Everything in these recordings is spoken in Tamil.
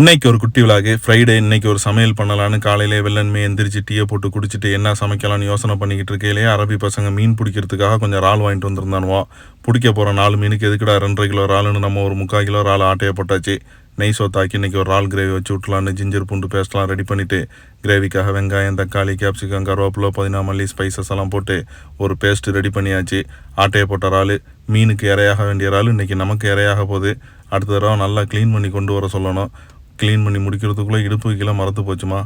இன்னைக்கு ஒரு குட்டி விழாக்கு ஃப்ரைடே இன்னைக்கு ஒரு சமையல் பண்ணலான்னு காலையிலே வெள்ளன்மே எந்திரிச்சு டீயை போட்டு குடிச்சிட்டு என்ன சமைக்கலாம்னு யோசனை பண்ணிக்கிட்டு இருக்கையிலே அரபி பசங்க மீன் பிடிக்கிறதுக்காக கொஞ்சம் இறால் வாங்கிட்டு வந்திருந்தானுவோ. பிடிக்க போகிற நாலு மீனுக்கு எதுக்குடா ரெண்டரை கிலோ இறாலுன்னு நம்ம ஒரு முக்கால் கிலோ இறால் ஆட்டையை போட்டாச்சு. நெய் சோத்தாக்கி இன்னைக்கு ஒரு இறால் கிரேவி வச்சு விட்லான்னு ஜிஞ்சர் பூண்டு பேஸ்ட்லாம் ரெடி பண்ணிவிட்டு கிரேவிக்காக வெங்காயம் தக்காளி கேப்சிகம் கருவேப்பிலை புதினா மல்லி ஸ்பைசஸ் எல்லாம் போட்டு ஒரு பேஸ்ட் ரெடி பண்ணியாச்சு. ஆட்டையை போட்ட இறால் மீனுக்கு இரையாக வேண்டிய இறால் இன்றைக்கி நமக்கு இறையாக போகுது. அடுத்த தடவை நல்லா க்ளீன் பண்ணி கொண்டு வர சொல்லணும். க்ளீன் பண்ணி முடிக்கிறதுக்குள்ளே இடுப்பு கீழே மறந்து போச்சுமா?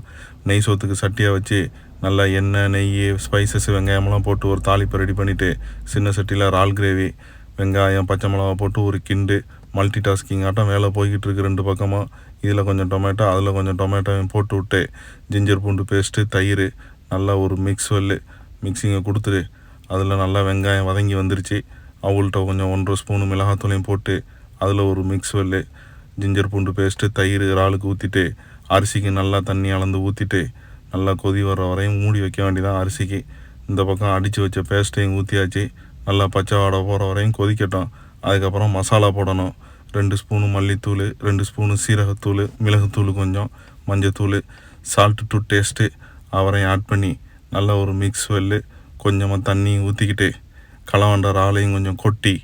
நெய் சோத்துக்கு சட்டியாக வச்சு நல்லா எண்ணெய் நெய் ஸ்பைசஸ் வெங்காயமெல்லாம் போட்டு ஒரு தாளிப்பை ரெடி பண்ணிவிட்டு சின்ன சட்டியில் இறால் கிரேவி வெங்காயம் பச்சை மிளகா போட்டு ஒரு கிண்டு மல்டி டாஸ்கிங் ஆட்டம் வேலை போய்கிட்டு இருக்கு ரெண்டு பக்கமாக இதில் கொஞ்சம் டொமேட்டோ அதில் கொஞ்சம் டொமேட்டோவையும் போட்டு விட்டு ஜிஞ்சர் பூண்டு பேஸ்ட்டு தயிர் நல்லா ஒரு மிக்ஸ் வல்லு மிக்சிங்கை கொடுத்துரு அதில் நல்லா வெங்காயம் வதங்கி வந்துருச்சு. அவங்கள்ட்ட கொஞ்சம் ஒன்றரை ஸ்பூனு மிளகாத்தூளையும் போட்டு அதில் ஒரு மிக்ஸ் வெல்லு ஜிஞ்சர் பூண்டு பேஸ்ட்டு தயிர் இறாலுக்கு ஊற்றிட்டு அரிசிக்கு நல்லா தண்ணி அளந்து ஊற்றிட்டு நல்லா கொதி வர வரையும் மூடி வைக்க வேண்டியதான் அரிசிக்கு. இந்த பக்கம் அடித்து வச்ச பேஸ்ட்டையும் ஊற்றியாச்சு நல்லா பச்சை வாடை போகிற வரையும் கொதிக்கட்டும். அதுக்கப்புறம் மசாலா போடணும். ரெண்டு ஸ்பூனு மல்லித்தூள் ரெண்டு ஸ்பூனு சீரகத்தூள் மிளகுத்தூள் கொஞ்சம் மஞ்சத்தூள் சால்ட்டு டு டேஸ்ட்டு அவரையும் ஆட் பண்ணி நல்லா ஒரு மிக்ஸ் வெல்லு கொஞ்சமாக தண்ணியும் ஊற்றிக்கிட்டு களவண்ட இறாலையும் கொஞ்சம் கொட்டி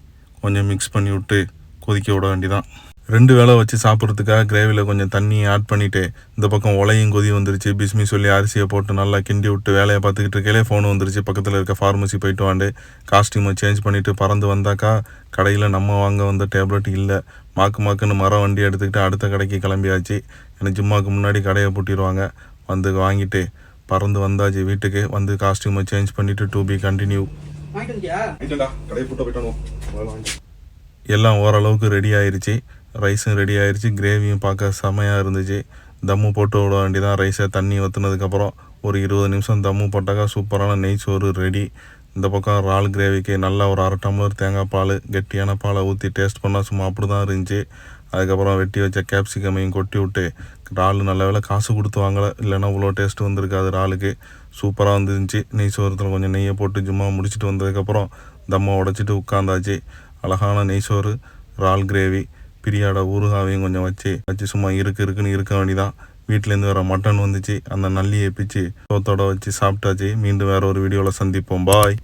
கொஞ்சம் மிக்ஸ் பண்ணி விட்டு கொதிக்க விட வேண்டிதான் ரெண்டு வேளை வச்சு சாப்பிட்றதுக்காக கிரேவியில் கொஞ்சம் தண்ணி ஆட் பண்ணிவிட்டு இந்த பக்கம் உலையும் கொதி வந்துருச்சு. பிஸ்மி சொல்லி அரிசியை போட்டு நல்லா கிண்டி விட்டு வேலையை பார்த்துக்கிட்டு இருக்கையிலே ஃபோன் வந்துருச்சு. பக்கத்தில் இருக்க ஃபார்மசி போயிட்டு வாண்டு. காஸ்டியூமை சேஞ்ச் பண்ணிவிட்டு பறந்து வந்தாக்கா கடையில் நம்ம வாங்க வந்த டேப்லெட் இல்லை. மாக்கு மாக்குன்னு மரம் வண்டி எடுத்துக்கிட்டு அடுத்த கடைக்கு கிளம்பியாச்சு. எனக்கு ஜிம்மாவுக்கு முன்னாடி கடையை பூட்டிடுவாங்க. வந்து வாங்கிட்டு பறந்து வந்தாச்சு வீட்டுக்கு. வந்து காஸ்டியூமை சேஞ்ச் பண்ணிவிட்டு டூ பி கண்டினியூ வாங்கிட்டு வந்தியா? கடையை பூட்ட போயிட்டானோ எல்லாம் ஓரளவுக்கு ரெடி ஆயிடுச்சு ரைஸும் ரெடி ஆயிடுச்சு கிரேவியும் பார்க்க செமையாக இருந்துச்சு. தம்மு போட்டு விட வேண்டியதான் ரைஸை தண்ணி ஊற்றுனதுக்கப்புறம் ஒரு இருபது நிமிஷம் தம்மு போட்டாக்கா சூப்பரான நெய் சோறு ரெடி இந்த பக்கம் இறால் கிரேவிக்கு நல்லா ஒரு அரை டம்ளர் தேங்காய் பால் கெட்டியான பாலை ஊற்றி டேஸ்ட் பண்ணால் சும்மா அப்படி தான் இருந்துச்சு. அதுக்கப்புறம் வெட்டி வச்ச கேப்சிகமையும் கொட்டி விட்டு இறால் நல்ல வேலை காசு கொடுத்து வாங்கலை. இல்லைன்னா இவ்வளோ டேஸ்ட் வந்திருக்காது இறாலுக்கு. சூப்பராக வந்துருந்துச்சு. நெய் சோரத்தில் கொஞ்சம் நெய்யை போட்டு சும்மா முடிச்சுட்டு வந்ததுக்கப்புறம் தம்மை உடச்சிட்டு உட்காந்தாச்சு அழகான நெய் சோறு இறால் கிரேவி பிரியாட ஊறுகாவையும் கொஞ்சம் வச்சு வச்சு சும்மா இருக்கு இருக்குன்னு இருக்க வேண்டிதான் வீட்டிலேருந்து வர மட்டன் வந்துச்சு அந்த நல்லியை பிச்சு சோத்தோட வச்சு சாப்பிட்டாச்சு. மீண்டும் வேற ஒரு வீடியோவில் சந்திப்போம். பாய்